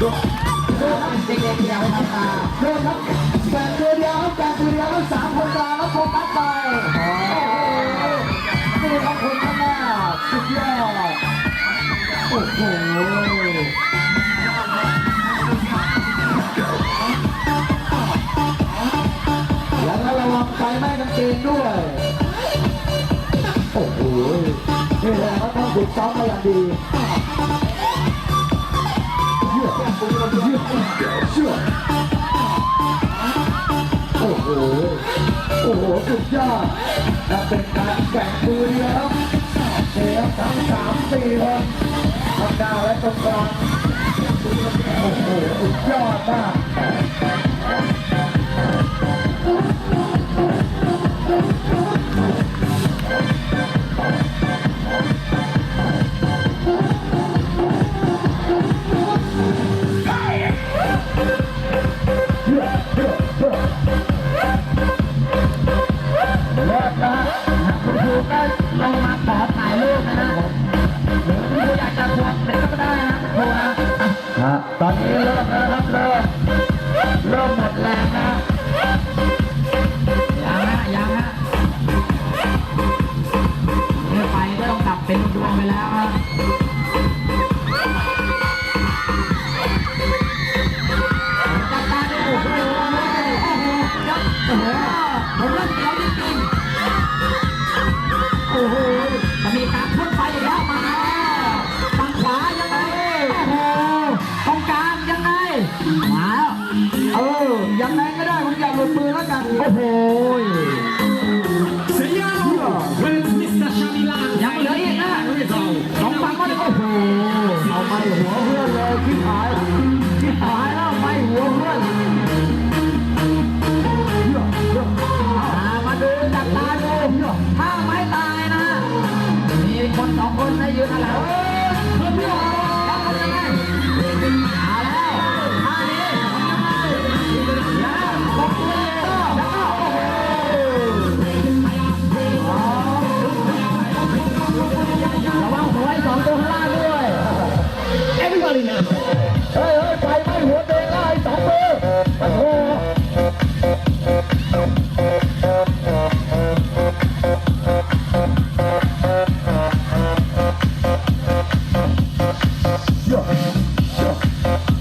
เด็กๆอย่าตาเริ่มครับแบ่งตัวเดียวครับแบ่งตัวเดียวครับสามคนกลาครับโฟกัสไปโอ้โหนี่ครับคนข้างหน้าสุดยอดโอ้โหแล้วก็ระวังไฟไหม้กางเกงด้วย โอ้โหนี่แหละเขาต้องฝึกซ้อมมาอย่างดี โอ้โห สุดยอดนับเป็นการแข่งมือเดียวครับเดียวทั้งสามสี่คนข้างหน้าและตรงกลางโอ้โห สุดยอดมาก เลิกนะคุณครูก็ลงมาขอถ่ายรูปนะฮะหรือคุณครูอยากจะทวงเด็กก็ได้นะครูนะตอนนี้เริ่มแล้วครับเริ่ม 나. Yeah.